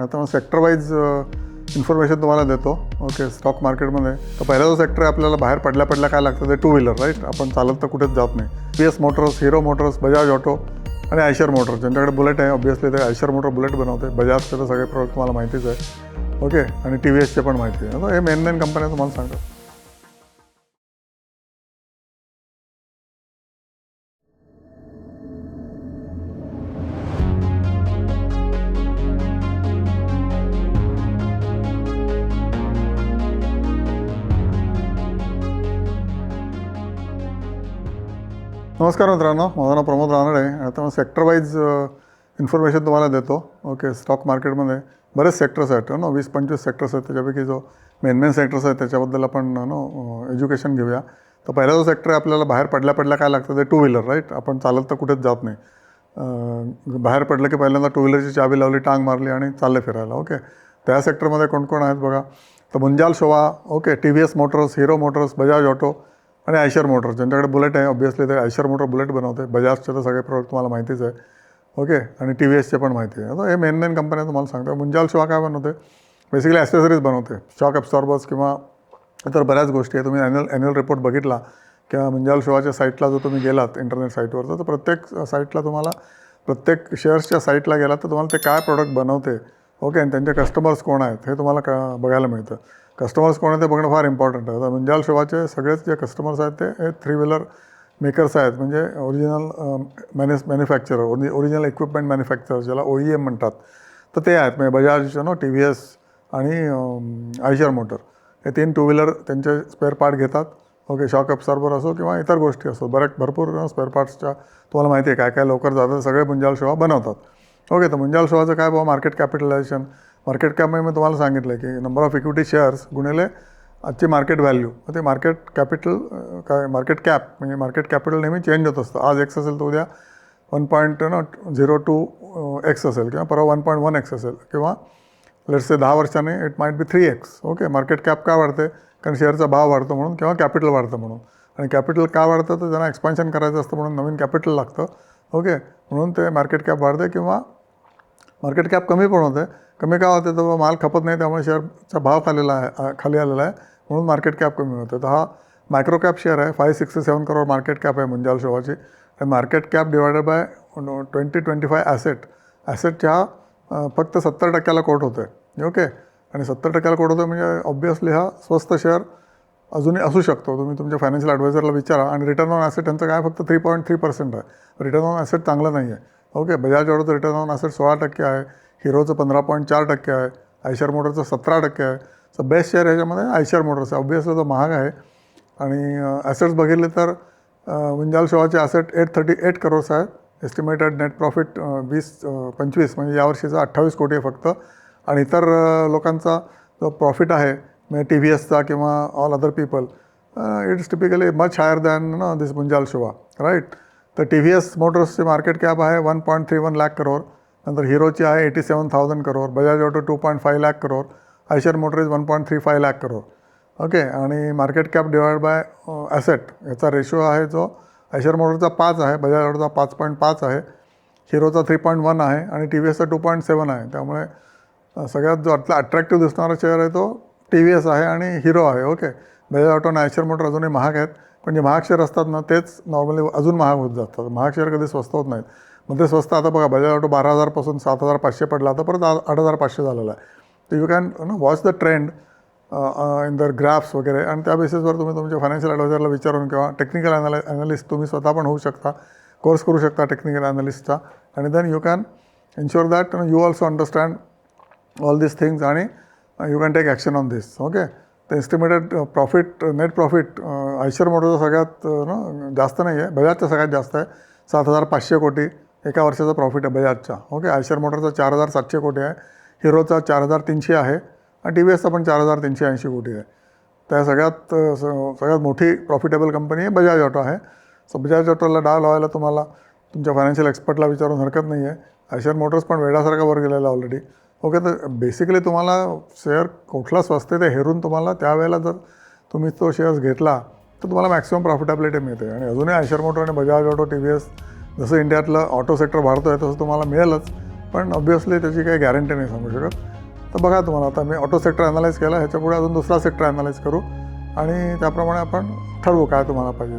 आता मग sector wise information तुम्हाला देतो. ओके स्टॉक मार्केटमध्ये तर पहिला जो सेक्टर आहे आपल्याला बाहेर पडल्या पडल्या काय लागतं ते टू व्हीलर राईट आपण चालत तर कुठेच जात नाही. P S motors Hero motors Bajaj auto आणि आयशर मोटर्स ज्यांच्याकडे बुलेट आहे ऑब्वियसली ते आयशर मोटर बुलेट बनवते. बजाजचे तर सगळे प्रोडक्ट तुम्हाला माहितीच आहे. ओके आणि टी व्ही एसचे पण माहिती आहे. हे मेन मेन कंपन्या तुम्हाला सांगतो. नमस्कार मित्रांनो माझं नाव प्रमोद रानडे. आता मग सेक्टर वाईज इन्फॉर्मेशन तुम्हाला देतो. ओके स्टॉक मार्केटमध्ये बरेच सेक्टर्स आहेत. नो वीस पंचवीस सेक्टर्स आहेत. त्याच्यापैकी जो मेन मेन सेक्टर्स आहेत त्याच्याबद्दल आपण नो एज्युकेशन घेऊया. तर पहिला जो सेक्टर आहे आपल्याला बाहेर पडल्या पडल्या काय लागतं ते टू व्हीलर राईट आपण चालत तर कुठेच जात नाही. बाहेर पडलं की पहिल्यांदा टू व्हीलरची चावी लावली टांग मारली आणि चालले फिरायला. ओके त्या सेक्टरमध्ये कोण कोण आहेत बघा. तर Munjal Showa okay T V S motors Hero motors Bajaj auto आणि आयशर मोटर ज्यांच्याकडे बुलेट आहे ऑब्वियसली ते आयशर मोटर बुलेट बनवते. बजाजचे तर सगळे प्रोडक्ट तुम्हाला माहितीच आहे. ओके आणि टी व्ही एसचे पण माहिती आहे. आता हे मेन मेन कंपन्या तुम्हाला सांगतो. मुंजाल शॉ काय बनवते? बेसिकली ॲसेसरीज बनवते. शॉक ॲब्सॉर्बर्स किंवा इतर बऱ्याच गोष्टी आहे. तुम्ही ॲन्युअल ॲन्युअल रिपोर्ट बघितला किंवा मुंजाल शॉच्या साईटला जो तुम्ही गेलात इंटरनेट साईटवर तर प्रत्येक साईटला तुम्हाला प्रत्येक शेअर्सच्या साईटला गेलात तर तुम्हाला ते काय प्रोडक्ट बनवते? ओके आणि त्यांचे कस्टमर्स कोण आहेत? हे तुम्हाला क बघायला मिळतं. कस्टमर्स कोण आहेत ते बघणं फार इम्पॉर्टंट आहे. आता मुंजाल शिवाचे सगळेच जे कस्टमर्स आहेत ते हे थ्री व्हीलर मेकर्स आहेत. म्हणजे original manu manufacturer ori original equipment manufacturer ज्याला ओ ई एम म्हणतात. तर ते आहेत. म्हणजे Bajaj no T V S आणि आयशर मोटर हे तीन टू व्हीलर त्यांचे स्पेअर पार्ट घेतात. ओके शॉक अब्सॉर्बर असो किंवा इतर गोष्टी असो. बऱ्याच भरपूर स्पेअर पार्ट्सच्या तुम्हाला माहिती आहे. काय काय लवकर जातात. सगळे मुंजाल शेवा बनवतात. ओके तर मुंजाल शेवाचं काय बाबा मार्केट कॅपिटलायझेशन मार्केट कॅपमध्ये मी तुम्हाला सांगितलं की नंबर ऑफ इक्विटी शेअर्स गुणिले आजची मार्केट व्हॅल्यू ते मार्केट कॅपिटल काय मार्केट कॅप म्हणजे मार्केट कॅपिटल नेहमी चेंज होत असतं. आज एक्स असेल तर उद्या वन पॉईंट ना झिरो टू एक्स असेल किंवा परवा वन पॉईंट वन एक्स असेल किंवा लेट्स से दहा वर्षाने it might be three X okay market cap का वाढते? कारण शेअरचा भाव वाढतो म्हणून किंवा कॅपिटल वाढतं म्हणून. आणि कॅपिटल का वाढतं? तर त्यांना एक्सपान्शन करायचं असतं म्हणून नवीन कॅपिटल लागतं. ओके म्हणून ते मार्केट कॅप वाढते किंवा मार्केट कॅप कमी पण होते कमी का होते तर माल खपत नाही त्यामुळे शेअरचा भाव खालेला आहे खाली आलेला आहे. म्हणून मार्केट कॅप कमी होतं तर हा मायक्रो कॅप शेअर आहे. Five sixty seven crore market cap आहे मुंजाल शोवाची आणि market cap divided by twenty twenty five asset ॲसेटच्या फक्त सत्तर टक्क्याला कोट होतं आहे ओके आणि सत्तर टक्क्याला कोट होतं म्हणजे ऑब्वियसली हा स्वस्त शेअर अजूनही असू शकतो. तुम्ही तुमच्या फायनान्शियल ॲडवायझरला विचारा. आणि रिटर्न ऑन ॲसेट त्यांचं काय? फक्त थ्री पॉईंट थ्री पर्सेंट आहे. रिटर्न ऑन ॲसेट चांगलं नाही आहे ओके बजाज ऑटोचं रिटर्न ऑन असेट सोळा टक्के आहे हिरोचं पंधरा पॉईंट चार टक्के आहे आयशर मोटरचं सतरा टक्के आहे. सो बेस्ट शेअर ह्याच्यामध्ये आयशर मोटर्स आहे. ऑब्वियसली तो महाग आहे. आणि ॲसेट्स बघितले तर विंजाल शोवाचे asset eight thirty eight crores आहे. एस्टिमेटेड नेट प्रॉफिट वीस पंचवीस म्हणजे यावर्षीचा अठ्ठावीस कोटी आहे फक्त. आणि इतर लोकांचा जो प्रॉफिट आहे म्हणजे टी व्ही एसचा किंवा all other people it's typically much higher than this Munjal Showa right तर टी व्ही एस मोटर्सची मार्केट कॅप आहे one point three one lakh crore नंतर हिरोची आहे eighty seven thousand crore Bajaj auto two point five lakh crore Eicher motors one point three five lakh crore okay आणि market cap divide by asset याचा ratio आहे जो Eicher मोटरचा पाच आहे बजाज ऑटोचा पाच पॉईंट पाच आहे. हिरोचा थ्री पॉईंट वन आहे आणि टी व्ही एसचा टू पॉईंट सेवन आहे. त्यामुळे सगळ्यात जो आतला अट्रॅक्टिव्ह दिसणारा शेअर आहे तो टी व्ही एस आहे आणि हिरो आहे. ओके बजाज ऑटो आणि आयशर मोटर अजूनही महाग आहेत पण जे महाग शेअर असतात ना तेच नॉर्मली अजून महाग होत जातात. महाग शेअर कधी स्वस्त होत नाहीत. मग ते स्वस्त आता बघा बजाज ऑटो बारा हजारपासून सात हजार पाचशे पडला आता परत आठ हजार पाचशे झालेला आहे. तर you can no watch the trend in the graphs वगैरे. आणि त्या बेसिसवर तुम्ही तुमच्या फायनान्शियल ॲडवायझरला विचारून किंवा टेक्निकल ॲनाला ॲनालिस्ट तुम्ही स्वतः पण होऊ शकता कोर्स करू शकता टेक्निकल ॲनालिस्टचा आणि then you can insure that you also understand all this things आणि you can take action on this okay तर estimated profit net profit Eicher मोटरचा सगळ्यात uh, ना जास्त नाही आहे बजाजचा सगळ्यात जास्त आहे. सात हजार पाचशे कोटी. एका वर्षाचा प्रॉफिट आहे बजाजचा ओके आयशर मोटरचा चार हजार सातशे कोटी आहे. हिरोचा चार हजार तीनशे आहे. आणि टी व्ही एसचा पण चार हजार तीनशे ऐंशी कोटी आहे. त्या सगळ्यात uh, स- सगळ्यात मोठी प्रॉफिटेबल कंपनी आहे बजाज ऑटो आहे. सो बजाज ऑटोला डाव लावायला तुम्हाला तुमच्या फायनान्शियल एक्सपर्टला विचारून हरकत नाही आहे आयशर मोटर्स पण वेळासारखा वर गेलेला ऑलरेडी ओके तर बेसिकली तुम्हाला शेअर कुठला स्वस्त आहे ते हेरून तुम्हाला त्यावेळेला जर तुम्ही तो शेअर्स घेतला तर तुम्हाला मॅक्सिमम प्रॉफिटेबिलिटी मिळते. आणि अजूनही आयशर मोटर आणि Bajaj auto T V S जसं इंडियातलं ऑटो सेक्टर वाढतो आहे तसं तुम्हाला मिळेलच. पण ऑब्व्हियसली त्याची काही गॅरंटी नाही सांगू शकत. तर बघा तुम्हाला आता मी ऑटो सेक्टर ॲनालाइज केला ह्याच्यापुढे अजून दुसरा सेक्टर ॲनालाइज करू. आणि त्याप्रमाणे आपण ठरवू काय तुम्हाला पाहिजे